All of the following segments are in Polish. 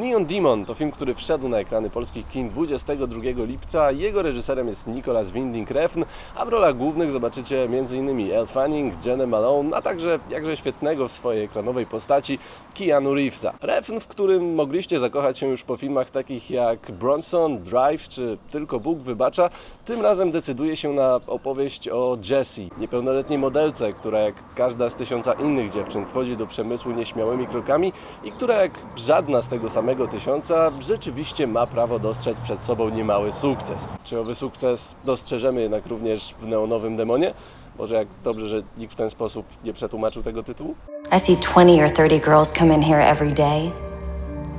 Neon Demon to film, który wszedł na ekrany polskich kin 22 lipca. Jego reżyserem jest Nicolas Winding Refn, a w rolach głównych zobaczycie m.in. Elle Fanning, Jenna Malone, a także jakże świetnego w swojej ekranowej postaci Keanu Reevesa. Refn, w którym mogliście zakochać się już po filmach takich jak Bronson, Drive czy Tylko Bóg wybacza, tym razem decyduje się na opowieść o Jessie, niepełnoletniej modelce, która jak każda z tysiąca innych dziewczyn wchodzi do przemysłu nieśmiałymi krokami i która jak żadna z tego samego tysiąca rzeczywiście ma prawo dostrzec przed sobą niemały sukces. Czy owy sukces dostrzeżemy jednak również w Neonowym Demonie? Może jak dobrze, że nikt w ten sposób nie przetłumaczył tego tytułu? I see 20 or 30 girls come in here every day,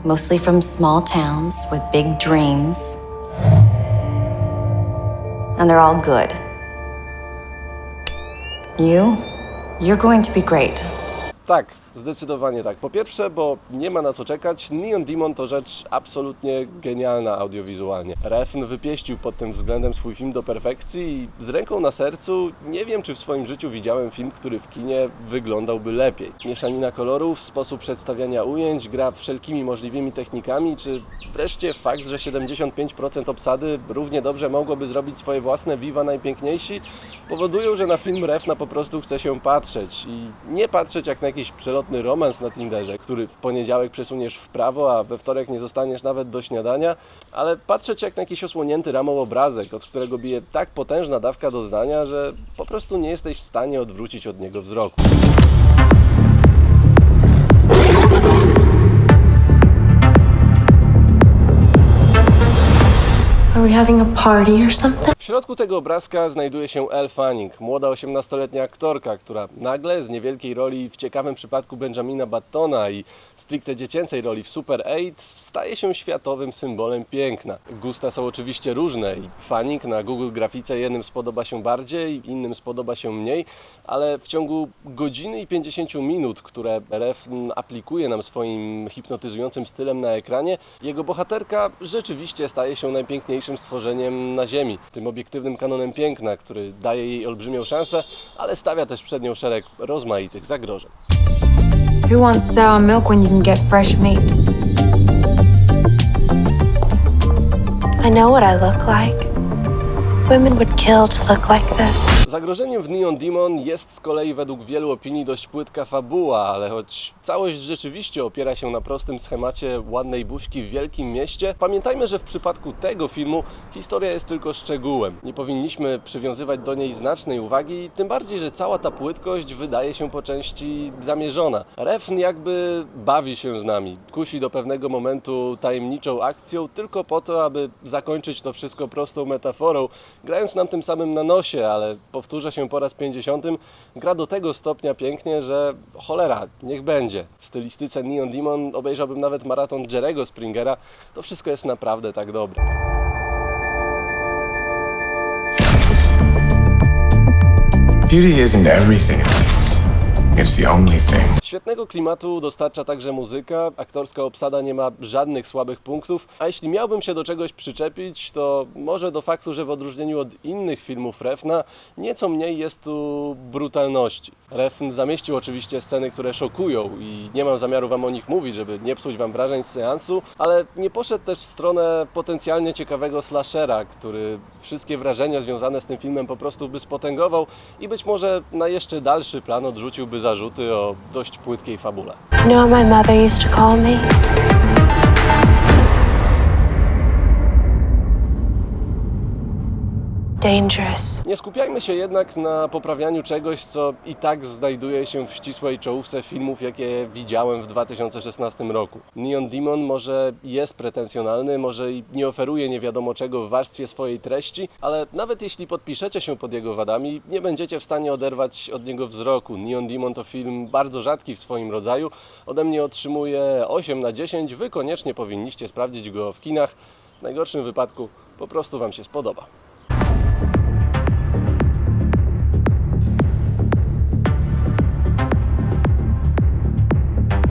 mostly from small towns with big dreams. And they're all good. You, you're going to be great. Tak, zdecydowanie tak. Po pierwsze, bo nie ma na co czekać. Neon Demon to rzecz absolutnie genialna audiowizualnie. Refn wypieścił pod tym względem swój film do perfekcji i z ręką na sercu nie wiem, czy w swoim życiu widziałem film, który w kinie wyglądałby lepiej. Mieszanina kolorów, sposób przedstawiania ujęć, gra wszelkimi możliwymi technikami, czy wreszcie fakt, że 75% obsady równie dobrze mogłoby zrobić swoje własne Viva Najpiękniejsi, powodują, że na film Refna po prostu chce się patrzeć i nie patrzeć jak na jakiś przelotny romans na Tinderze, który w poniedziałek przesuniesz w prawo, a we wtorek nie zostaniesz nawet do śniadania, ale patrzeć jak na jakiś osłonięty ramą obrazek, od którego bije tak potężna dawka doznania, że po prostu nie jesteś w stanie odwrócić od niego wzroku. Having a party or something? W środku tego obrazka znajduje się Elle Fanning, młoda 18-letnia aktorka, która nagle z niewielkiej roli w ciekawym przypadku Benjamina Battona i stricte dziecięcej roli w Super 8 staje się światowym symbolem piękna. Gusta są oczywiście różne i Fanning na Google grafice jednym spodoba się bardziej, innym spodoba się mniej, ale w ciągu godziny i 50 minut, które Refn aplikuje nam swoim hipnotyzującym stylem na ekranie, jego bohaterka rzeczywiście staje się najpiękniejszym stworzeniem na Ziemi. Tym obiektywnym kanonem piękna, który daje jej olbrzymią szansę, ale stawia też przed nią szereg rozmaitych zagrożeń. Who wants sour milk when you can get fresh meat? I know what I look like. Zagrożeniem w Neon Demon jest z kolei według wielu opinii dość płytka fabuła, ale choć całość rzeczywiście opiera się na prostym schemacie ładnej buźki w wielkim mieście, pamiętajmy, że w przypadku tego filmu historia jest tylko szczegółem. Nie powinniśmy przywiązywać do niej znacznej uwagi, tym bardziej, że cała ta płytkość wydaje się po części zamierzona. Refn jakby bawi się z nami, kusi do pewnego momentu tajemniczą akcją tylko po to, aby zakończyć to wszystko prostą metaforą, grając nam tym samym na nosie, ale powtórzę się po raz 50, gra do tego stopnia pięknie, że cholera, niech będzie. W stylistyce Neon Demon obejrzałbym nawet maraton Jerego Springera, to wszystko jest naprawdę tak dobre. Beauty isn't everything. It's the only thing. Świetnego klimatu dostarcza także muzyka, aktorska obsada nie ma żadnych słabych punktów, a jeśli miałbym się do czegoś przyczepić, to może do faktu, że w odróżnieniu od innych filmów Refna, nieco mniej jest tu brutalności. Refn zamieścił oczywiście sceny, które szokują i nie mam zamiaru Wam o nich mówić, żeby nie psuć Wam wrażeń z seansu, ale nie poszedł też w stronę potencjalnie ciekawego slashera, który wszystkie wrażenia związane z tym filmem po prostu by spotęgował i być może na jeszcze dalszy plan odrzuciłby zarzuty o dość płytkiej fabule. You know what my mother used to call me? Dangerous. Nie skupiajmy się jednak na poprawianiu czegoś, co i tak znajduje się w ścisłej czołówce filmów, jakie widziałem w 2016 roku. Neon Demon może jest pretensjonalny, może i nie oferuje nie wiadomo czego w warstwie swojej treści, ale nawet jeśli podpiszecie się pod jego wadami, nie będziecie w stanie oderwać od niego wzroku. Neon Demon to film bardzo rzadki w swoim rodzaju. Ode mnie otrzymuje 8 na 10. Wy koniecznie powinniście sprawdzić go w kinach. W najgorszym wypadku po prostu Wam się spodoba.